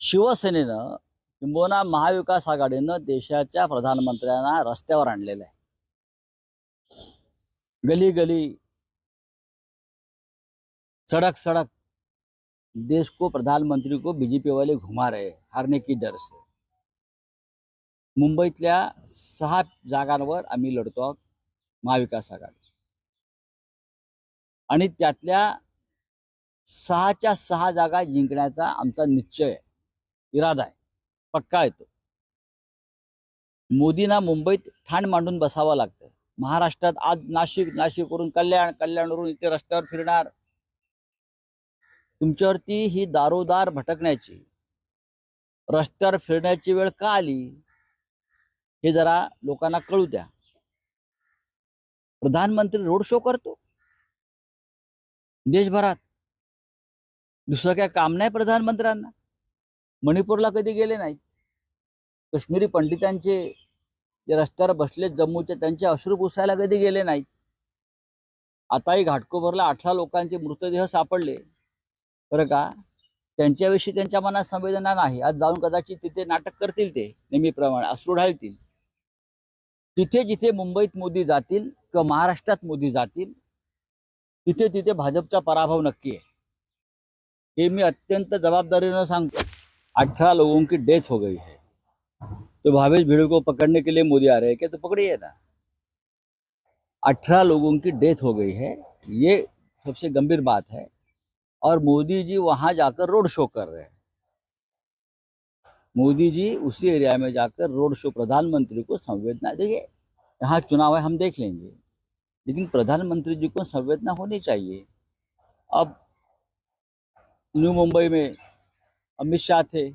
शिवसेनेनं किंबहुना महाविकास आघाडीनं देशाच्या प्रधानमंत्र्यांना रस्त्यावर आणलेलं आहे. गली गली सड़क सड़क देश को प्रधानमंत्री को बीजेपी वाले घुमा रहे हारने की डर से. मुंबईतल्या सहा जागांवर आम्ही लढतो आहोत महाविकास आघाडी. आणि त्यातल्या सहाच्या सहा जागा जिंकण्याचा आमचा निश्चय आहे, इरादा आहे. पक्का येतो मोदींना मुंबईत ठाण मांडून बसावं लागतं महाराष्ट्रात आज नाशिक नाशिकवरून कल्याण कल्याणवरून इथे रस्त्यावर फिरणार. तुमच्यावरती ही दारोदार भटकण्याची रस्त्यावर फिरण्याची वेळ का आली? हे जरा लोकांना कळू द्या. प्रधानमंत्री रोड शो करतो. देशभरात. दुसरं काय काम नाही प्रधानमंत्र्यांना? मणिपूरला कधी गेले नाहीत. कश्मीरी पंडितांचे जे रस्त्यावर बसले जम्मूचे त्यांचे अश्रू पुसायला कधी गेले नाहीत. आताही घाटकोभरला अठरा लोकांचे मृतदेह सापडले. बरं का? त्यांच्याविषयी त्यांच्या मनात संवेदना नाही. आज जाऊन कदाचित तिथे नाटक करतील ते नेहमीप्रमाणे अश्रू ढाळतील तिथे जिथे मुंबईत मोदी जातील किंवा महाराष्ट्रात मोदी जातील तिथे तिथे भाजपचा पराभव नक्की आहे. हे मी अत्यंत जबाबदारीनं सांगतो. अठारह लोगों की डेथ हो गई है। तो भावेश भिड़े को पकड़ने के लिए मोदी आ रहे हैं क्या? तो पकड़िए ना। अठारह लोगों की डेथ हो गई है। ये सबसे गंभीर बात है। और मोदी जी वहाँ जाकर रोड शो कर रहे हैं। मोदी जी उसी एरिया में जाकर रोड शो प्रधानमंत्री को संवेदना, देखिए, यहाँ चुनाव है, हम देख लेंगे। लेकिन प्रधानमंत्री जी को संवेदना होनी चाहिए। अब न्यू मुंबई में अमित शाह थे।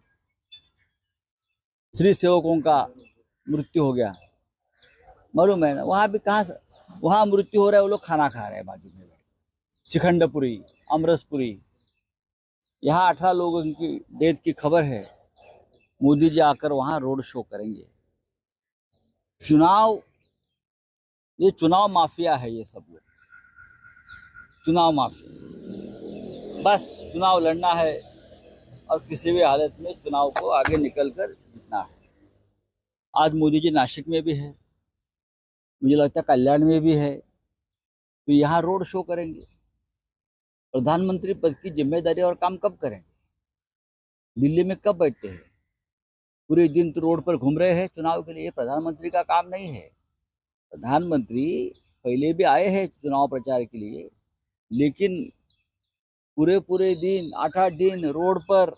श्री सेवकों का मृत्यु हो गया। मालूम है ना, वहाँ भी कहाँ वहाँ मृत्यु हो रहा है, वो लोग खाना खा रहे हैं बाजू में। शिखंडपुरी, अमरसपुरी। यहाँ अठारह लोगों की डेथ की खबर है। मोदी जी आकर वहाँ रोड शो करेंगे। चुनाव, ये चुनाव माफिया है ये सब लोग। चुनाव माफिया। बस चुनाव लड़ना है। और किसी भी हालत में चुनाव को आगे निकल कर जीतना है। आज मोदी जी नासिक में भी है, मुझे लगता है कल्याण में भी है तो यहाँ रोड शो करेंगे। प्रधानमंत्री पद की ज़िम्मेदारी और काम कब करेंगे? दिल्ली में कब बैठते हैं? पूरे दिन तो रोड पर घूम रहे हैं चुनाव के लिए, प्रधानमंत्री का काम नहीं है। प्रधानमंत्री पहले भी आए हैं चुनाव प्रचार के लिए, लेकिन पूरे पूरे दिन आठ आठ दिन रोड पर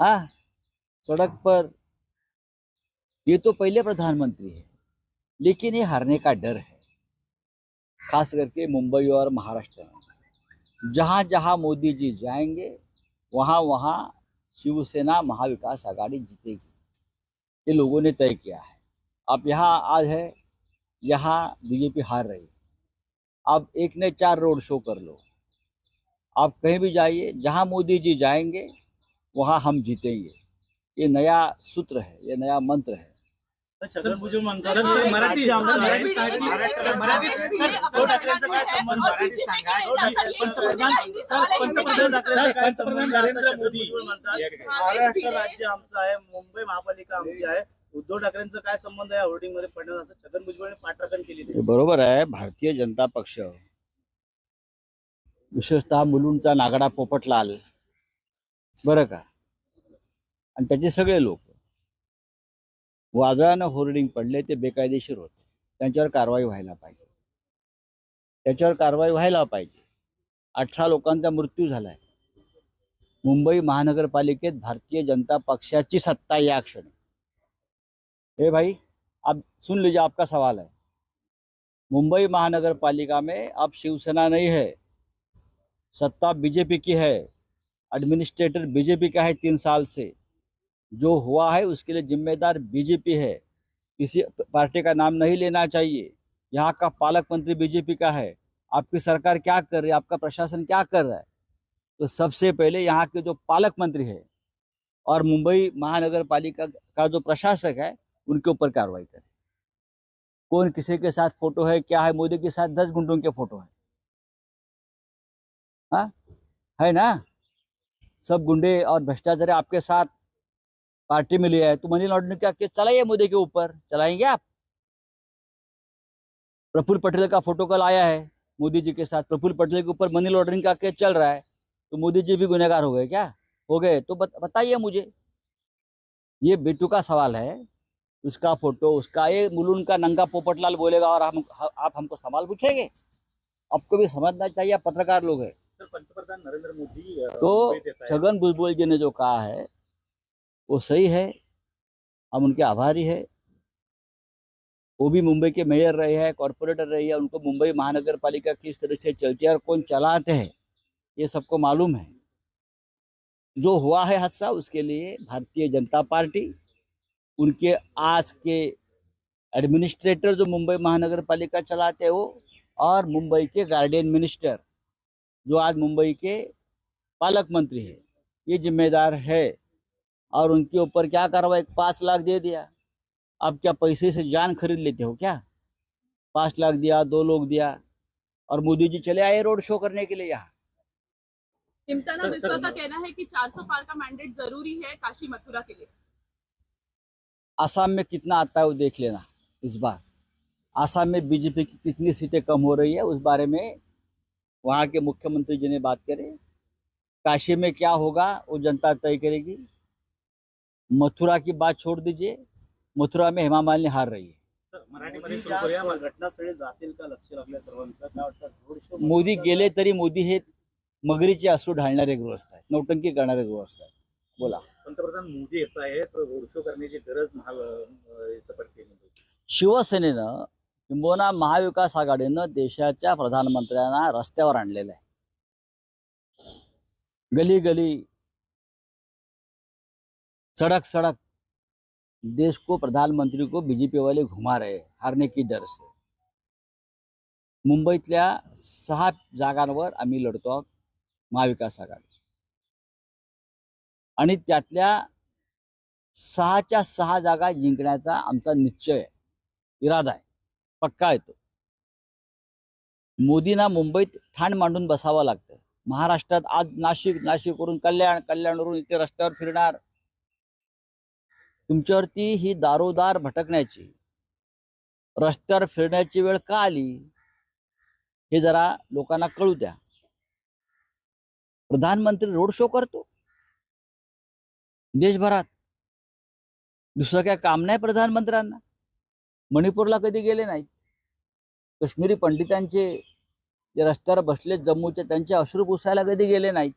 हाँ सड़क पर। ये तो पहले प्रधानमंत्री है, लेकिन ये हारने का डर है, खास करके मुंबई और महाराष्ट्र में। जहाँ जहाँ मोदी जी जाएँगे वहाँ वहाँ शिवसेना महाविकास आघाड़ी जीतेगी। ये लोगों ने तय किया है। अब यहाँ आज है, यहाँ बीजेपी हार रही है। अब एक ने चार रोड शो कर लो। आप कहीं भी जाइए जहां मोदी जी जाएंगे वहां हम जीतेंगे। ये नया सूत्र है ये नया मंत्र है। राज्य आमचं आहे मुंबई महापालिका आहे. उद्धव ठाकरेंचा काय संबंध आहे? होर्डिंगमध्ये पडण्याचा छगन भुजबळ पाठराखण केली बरोबर आहे भारतीय जनता पक्ष. विशेषतः मुलुंडचा नागडा पोपटलाल. बरं का? आणि त्याचे सगळे लोक. वादळानं होर्डिंग पडले ते बेकायदेशीर होते. त्यांच्यावर कारवाई व्हायला पाहिजे. त्याच्यावर कारवाई व्हायला पाहिजे. अठरा लोकांचा मृत्यू झालाय. मुंबई महानगरपालिकेत भारतीय जनता पक्षाची सत्ता या क्षणी. हे भाई आप सुन लीजिए आपका सवाल है. मुंबई महानगर पालिका में अब शिवसेना नहीं है. सत्ता बीजेपी की है एडमिनिस्ट्रेटर बीजेपी का है तीन साल से। जो हुआ है उसके लिए जिम्मेदार बीजेपी है। किसी पार्टी का नाम नहीं लेना चाहिए। यहाँ का पालक मंत्री बीजेपी का है। आपकी सरकार क्या कर रही है? आपका प्रशासन क्या कर रहा है? तो सबसे पहले यहाँ के जो पालक मंत्री है और मुंबई महानगर पालिका का जो प्रशासक है, उनके ऊपर कार्रवाई करें। कौन किसी के साथ फ़ोटो है, क्या है? मोदी के साथ दस गुंडों के फ़ोटो है। हाँ? है ना? सब गुंडे और भ्रष्टाचारी आपके साथ पार्टी में लिया है। तो मनी लॉन्ड्रिंग का केस चलाइए मोदी के ऊपर। चलाएँगे आप? प्रफुल्ल पटेल का फ़ोटो कल आया है मोदी जी के साथ। प्रफुल्ल पटेल के ऊपर मनी लॉन्ड्रिंग का केस चल रहा है। तो मोदी जी भी गुनहगार हो गए क्या? हो गए। तो बत, बताइए मुझे। ये बेटू का सवाल है। उसका फ़ोटो उसका ये मुलुन का नंगा पोपटलाल बोलेगा और हम आप हमको सवाल पूछेंगे? आपको भी समझना चाहिए पत्रकार लोग हैं। तर पंतप्रधान नरेंद्र मोदी तो. छगन भुजबल जी ने जो कहा है वो सही है हम उनके आभारी है वो भी मुंबई के मेयर रहे हैं कॉरपोरेटर रहे हैं उनको मुंबई महानगर पालिका किस तरह से चलती है और कौन चलाते हैं ये सबको मालूम है जो हुआ है हादसा उसके लिए भारतीय जनता पार्टी उनके आज के एडमिनिस्ट्रेटर जो मुंबई महानगर पालिका चलाते हैं वो और मुंबई के गार्डियन मिनिस्टर जो आज मुंबई के पालक मंत्री है ये जिम्मेदार है और उनके ऊपर क्या कार्रवाई पाँच लाख दे दिया। अब क्या पैसे से जान खरीद लेते हो क्या? पाँच लाख दिया दो लोग दिया और मोदी जी चले आए रोड शो करने के लिए यहाँ। इम्ताना का कहना है कि 400 पार का मैंडेट ज़रूरी है काशी मथुरा के लिए। आसाम में कितना आता है वो देख लेना इस बार। आसाम में बीजेपी की कितनी सीटें कम हो रही है उस बारे में वहाँ के मुख्यमंत्री जी ने बात करे। काशी में क्या होगा वो जनता तय करेगी। मथुरा की बात छोड़ दीजिए। मथुरा में हेमा मालिनी हार रही है। मोदी गेले तरी मोदी हे मगरीचे अश्रू ढाळणारे गृहस्थ आहेत. नौटंकी करणारे गृहस्थ आहेत. बोला. पंतप्रधान मोदी येत आहेत तर रोड शो करण्याची गरज महा अं, शिवसेनेनं किंबहुना महाविकास आघाडीनं देशाच्या प्रधानमंत्र्यांना रस्त्यावर आणलेलं आहे. गली गली सड़क सड़क देश को प्रधानमंत्री को बीजेपी वाले घुमा रहे हारने की डर से. मुंबईतल्या सहा जागांवर आम्ही लढतो आहोत महाविकास आघाडी. आणि त्यातल्या सहाच्या सहा जागा जिंकण्याचा आमचा निश्चय इरादा आहे. पक्का येतो. मोदींना मुंबईत ठाण मांडून बसावं लागतं. महाराष्ट्रात आज नाशिक नाशिकवरून कल्याण कल्याणवरून इथे रस्त्यावर फिरणार. तुमच्यावरती ही दारोदार भटकण्याची रस्त्यावर फिरण्याची वेळ का आली? हे जरा लोकांना कळू द्या. प्रधानमंत्री रोड शो करतो. देशभरात. दुसरं काय काम नाही प्रधानमंत्र्यांना? मणिपूरला कधी गेले नाहीत कश्मीरी पंडितांचे जे रस्त्यावर बसले जम्मूचे त्यांचे अश्रू पुसायला कधी गेले नाहीत.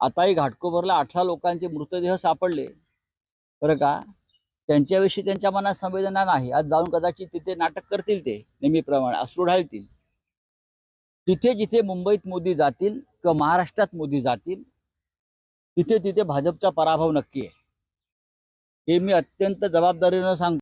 आताही घाटकोपरला अठरा लोकांचे मृतदेह सापडले. बरं का? त्यांच्याविषयी त्यांच्या मनात संवेदना नाही. आज जाऊन कदाचित तिथे नाटक करतील ते नेहमीप्रमाणे अश्रू ढालतील. तिथे जिथे मुंबईत मोदी जातील किंवा महाराष्ट्रात मोदी जातील तिथे तिथे भाजपचा पराभव नक्की आहे. हे मी अत्यंत जबाबदारीनं सांगतो.